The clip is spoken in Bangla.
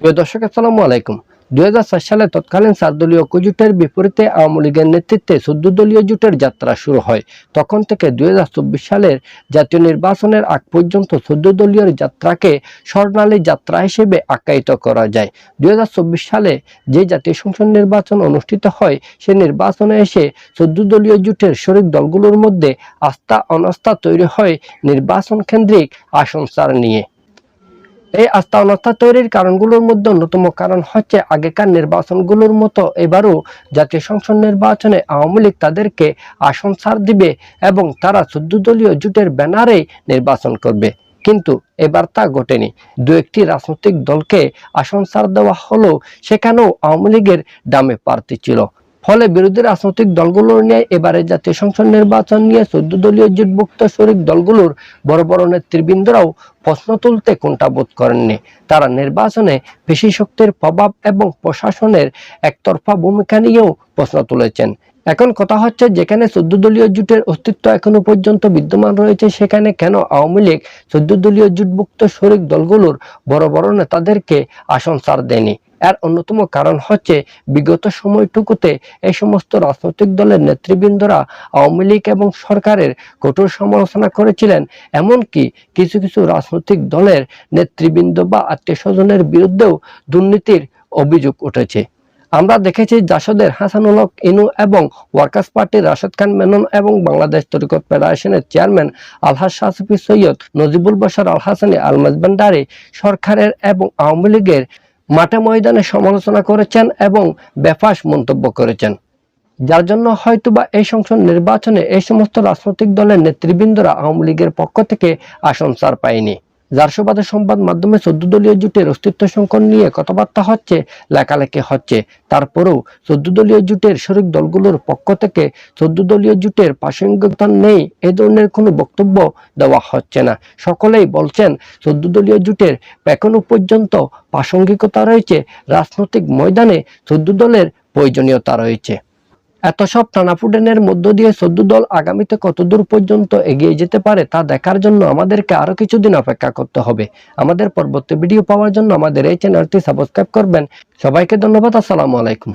প্রিয় দর্শক, আসসালামু আলাইকুম। দুই সালে তৎকালীন সাতদলীয় কুজুটের বিপরীতে আওয়ামী লীগের নেতৃত্বে চোদ্দ দলীয় জোটের যাত্রা শুরু হয়। তখন থেকে দু হাজার চব্বিশ সালের জাতীয় নির্বাচনের আগ পর্যন্ত চোদ্দ দলীয় যাত্রাকে স্বর্ণালী যাত্রা হিসেবে আখ্যায়িত করা যায়। দুই হাজার চব্বিশ সালে যে জাতীয় সংসদ নির্বাচন অনুষ্ঠিত হয়, সে নির্বাচনে এসে চোদ্দ দলীয় জোটের শরিক দলগুলোর মধ্যে আস্থা অনাস্থা তৈরি হয় নির্বাচন কেন্দ্রিক আসন সার নিয়ে। এই আস্থা তৈরির কারণগুলোর মধ্যে অন্যতম কারণ হচ্ছে আগেকার নির্বাচনগুলোর মতো এবারও জাতীয় সংসদ নির্বাচনে আওয়ামী লীগ তাদেরকে আসন ছাড় দিবে এবং তারা চোদ্দ দলীয় জোটের ব্যানারে নির্বাচন করবে। কিন্তু এবার তা ঘটেনি। দু একটি রাজনৈতিক দলকে আসন ছাড় দেওয়া হলেও সেখানেও আওয়ামী লীগের ডামে প্রার্থী ছিল। ফলে বিরোধী রাজনৈতিক দলগুলোর নিয়ে এবারে জাতীয় সংসদ নির্বাচন নিয়ে চোদ্দ দলীয় জোটভুক্ত শরিক দলগুলোর বড় বড় নেতৃবৃন্দরাও প্রশ্ন তুলতে কোনটা বোধ করেননি। তারা নির্বাচনে পেশি শক্তির প্রভাব এবং প্রশাসনের একতরফা ভূমিকা নিয়েও প্রশ্ন তুলেছেন। এখন কথা হচ্ছে যেখানে চোদ্দ দলীয় জোটের অস্তিত্ব এখনও পর্যন্ত বিদ্যমান রয়েছে, সেখানে কেন আওয়ামী লীগ চোদ্দ দলীয় জোটভুক্ত শরিক দলগুলোর বড় বড় নেতাদেরকে আসন ছাড় দেয়নি? এর অন্যতম কারণ হচ্ছে বিগত সময়টুকুতে এই সমস্ত রাজনৈতিক দলের নেতৃবৃন্দরা আওয়ামী লীগ এবং সরকারের কঠোর সমালোচনা করেছিলেন, এমনকি কিছু কিছু রাজনৈতিক দলের নেতৃবৃন্দ বা আত্মীয় স্বজনের বিরুদ্ধেও দুর্নীতির অভিযোগ উঠেছে। আমরা দেখেছি জাসদের হাসানুল হক ইনু এবং ওয়ার্কার্স পার্টির রাশেদ খান মেনন এবং বাংলাদেশ তরিকত ফেডারেশনের চেয়ারম্যান আলহাজ শাহসুফি সৈয়দ নজিবুল বসার আল হাসানি আল মাজবান্ডারি সরকারের এবং আওয়ামী লীগের মাঠে ময়দানে সমালোচনা করেছেন এবং বেফাস মন্তব্য করেছেন। যার জন্য হয়তোবা এই সংসদ নির্বাচনে এই সমস্ত রাজনৈতিক দলের নেতৃবৃন্দরা আওয়ামী লীগের পক্ষ থেকে আসন পায়নি। যার সুবাদে সংবাদ মাধ্যমে চোদ্দ দলীয় জোটের অস্তিত্ব সংকট নিয়ে কথাবার্তা হচ্ছে, লেখালেখি হচ্ছে। তারপরেও চোদ্দ দলীয় জোটের শরিক দলগুলোর পক্ষ থেকে চোদ্দ দলীয় জোটের প্রাসঙ্গিকতা নেই, এ ধরনের কোনো বক্তব্য দেওয়া হচ্ছে না। সকলেই বলছেন চোদ্দ দলীয় জোটের এখনও পর্যন্ত প্রাসঙ্গিকতা রয়েছে, রাজনৈতিক ময়দানে চোদ্দ দলের প্রয়োজনীয়তা রয়েছে। এত সব টানাফুডেনের মধ্য দিয়ে সদ্য দল আগামীতে কতদূর পর্যন্ত এগিয়ে যেতে পারে তা দেখার জন্য আমাদেরকে আরও কিছুদিন অপেক্ষা করতে হবে। আমাদের পরবর্তী ভিডিও পাওয়ার জন্য আমাদের এই চ্যানেলটি সাবস্ক্রাইব করবেন। সবাইকে ধন্যবাদ, আসসালামু আলাইকুম।